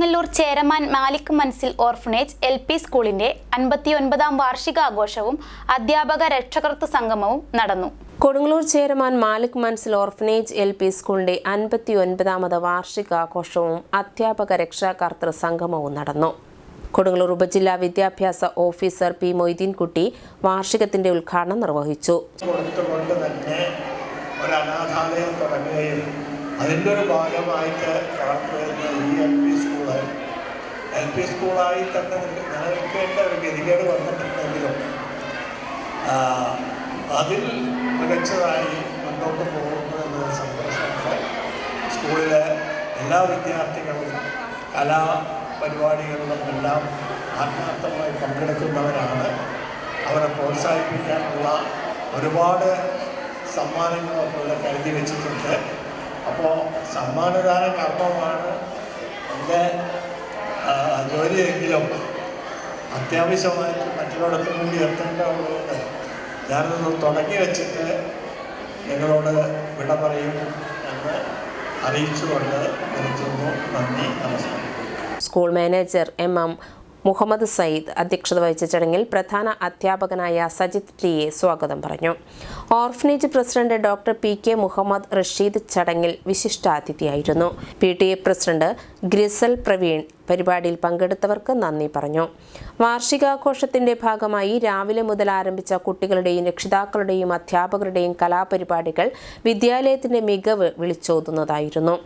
Kodungallur Cheraman Malik Manzil orphanage L P സ്കൂളിന്റെ അൻപത്തിയൊൻപതാം വാർഷികാഘോഷവും അധ്യാപക രക്ഷകർത്തൃ സംഗമവും നടന്നു. Kodungallur Cheraman Malik Manzil orphanage L P സ്കൂളിന്റെ അൻപത്തി ഒൻപതാമത് വാർഷികാഘോഷവും അധ്യാപക രക്ഷാകർത്തൃ സംഗമവും നടന്നു. കൊടുങ്ങല്ലൂർ ഉപജില്ലാ വിദ്യാഭ്യാസ ഓഫീസർ പി മൊയ്തീൻകുട്ടി വാർഷികത്തിന്റെ ഉദ്ഘാടനം നിർവഹിച്ചു. ഒരു അനാഥാലയം തുടങ്ങുകയും അതിന്റെ ഒരു ഭാഗമായിട്ട് കടന്നു വരുന്ന ഈ എം പി എൽ പി സ്കൂളായി തന്നെ നില- നിലനിൽക്കേണ്ട ഒരു ഗതികേട് വന്നിട്ടുണ്ടെങ്കിലും അതിൽ മികച്ചതായി മുന്നോട്ട് പോകുന്നു എന്നൊരു സന്തോഷമുണ്ട്. സ്കൂളിലെ എല്ലാ വിദ്യാർത്ഥികളും കലാ പരിപാടികളിലും എല്ലാം ആത്മാർത്ഥമായി പങ്കെടുക്കുന്നവരാണ്. അവരെ പ്രോത്സാഹിപ്പിക്കാനുള്ള ഒരുപാട് സമ്മാനങ്ങളൊക്കെ ഇവിടെ കരുതി വെച്ചിട്ടുണ്ട്. അപ്പോൾ സമ്മാനദാന കർമ്മമാണ് എന്റെ ജോലിയെങ്കിലും അത്യാവശ്യമായിട്ട് മറ്റുള്ളവർക്ക് കൂടി എത്തേണ്ടതുകൊണ്ട് ഞാനൊന്ന് തുടങ്ങി വെച്ചിട്ട് നിങ്ങളോട് വിട പറയും എന്ന് അറിയിച്ചുകൊണ്ട് നിർത്തുന്നു നന്ദി നമസ്കാരം. School manager M M Muhammad Sayyid അധ്യക്ഷത വഹിച്ച ചടങ്ങിൽ പ്രധാന അധ്യാപകനായ സജിത് ടി എ സ്വാഗതം പറഞ്ഞു. Orphanage president doctor P K Muhammad Rasheed ചടങ്ങിൽ വിശിഷ്ടാതിഥിയായിരുന്നു. P T A president Grisal Praveen പരിപാടിയിൽ പങ്കെടുത്തവർക്ക് നന്ദി പറഞ്ഞു. വാർഷികാഘോഷത്തിന്റെ ഭാഗമായി രാവിലെ മുതൽ ആരംഭിച്ച കുട്ടികളുടെയും രക്ഷിതാക്കളുടെയും അധ്യാപകരുടെയും കലാപരിപാടികൾ വിദ്യാലയത്തിന്റെ മികവ് വിളിച്ചോതുന്നതായിരുന്നു.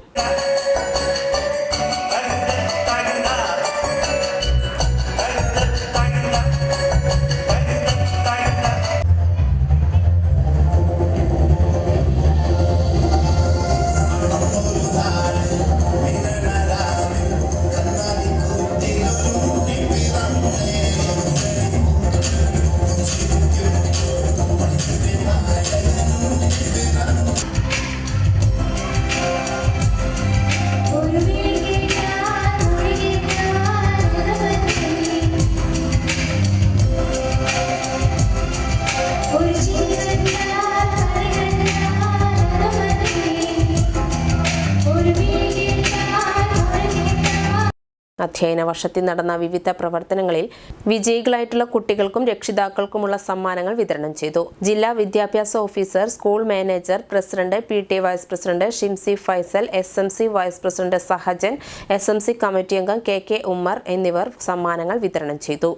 അധ്യയന വർഷത്തിൽ നടന്ന വിവിധ പ്രവർത്തനങ്ങളിൽ വിജയികളായിട്ടുള്ള കുട്ടികൾക്കും രക്ഷിതാക്കൾക്കുമുള്ള സമ്മാനങ്ങൾ വിതരണം ചെയ്തു. ജില്ലാ വിദ്യാഭ്യാസ officer school manager president P T vice president Shimsi Faisal S M C vice president Sahajan S M C committee അംഗം കെ കെ ഉമ്മർ എന്നിവർ സമ്മാനങ്ങൾ വിതരണം ചെയ്തു.